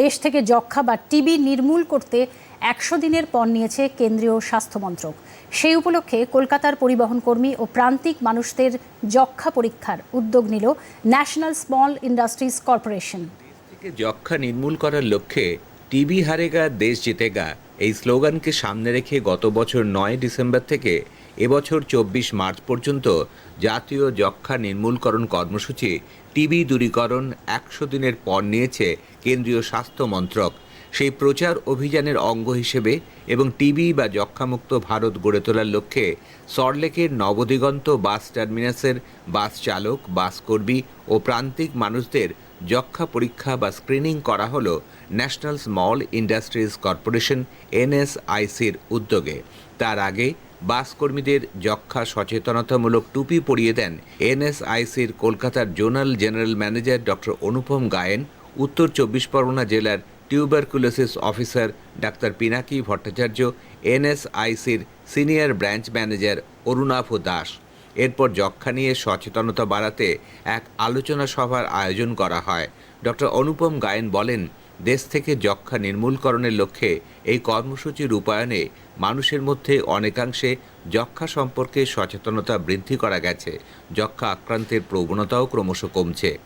দেশ থেকে যক্ষা বা টিবি নির্মূল করতে একশো দিনের পণ নিয়েছে কেন্দ্রীয় স্বাস্থ্যমন্ত্রক সেই উপলক্ষে কলকাতার পরিবহন কর্মী ও প্রান্তিক মানুষদের যক্ষা পরীক্ষার উদ্যোগ নিল ন্যাশনাল স্মল ইন্ডাস্ট্রিজ কর্পোরেশন। যক্ষা নির্মূল করার লক্ষ্যে টিবি হারেগা, দেশ জিতেগা। এই স্লোগানকে সামনে রেখে গত বছর নয় ডিসেম্বর থেকে এবছর চব্বিশ মার্চ পর্যন্ত জাতীয় যক্ষা নির্মূলকরণ কর্মসূচি, টিবি দূরীকরণ একশো দিনের পর নিয়েছে কেন্দ্রীয় স্বাস্থ্য মন্ত্রক। সেই প্রচার অভিযানের অঙ্গ হিসেবে এবং টিবি বা যক্ষামুক্ত ভারত গড়ে তোলার লক্ষ্যে সরলেকের নবদিগন্ত বাস টার্মিনাসের বাস চালক, বাস কর্মী ও প্রান্তিক মানুষদের যক্ষা পরীক্ষা বা স্ক্রিনিং করা হলো ন্যাশনাল স্মল ইন্ডাস্ট্রিজ কর্পোরেশন এনএসআইসির উদ্যোগে। তার আগে বাস কর্মীদের যক্ষা সচেতনতামূলক টুপি পরিয়ে দেন এনএসআইসির কলকাতার zonal general manager doctor Anupam Gayen, Uttar Chabbish Pargana জেলার টিউবারকুলোসিস অফিসার ডাক্তার Pinaki Bhattacharya এনএসআইসির senior branch manager Arunabha Das. এরপর যক্ষা নিয়ে সচেতনতা বাড়াতে এক আলোচনা সভার আয়োজন করা হয়। ডক্টর অনুপম গায়েন বলেন, দেশ থেকে যক্ষা নির্মূলকরণের লক্ষ্যে এই কর্মসূচি রূপায়ণে মানুষের মধ্যে অনেকাংশে যক্ষা সম্পর্কে সচেতনতা বৃদ্ধি করা গেছে। যক্ষা আক্রান্তের প্রবণতাও ক্রমশ কমছে।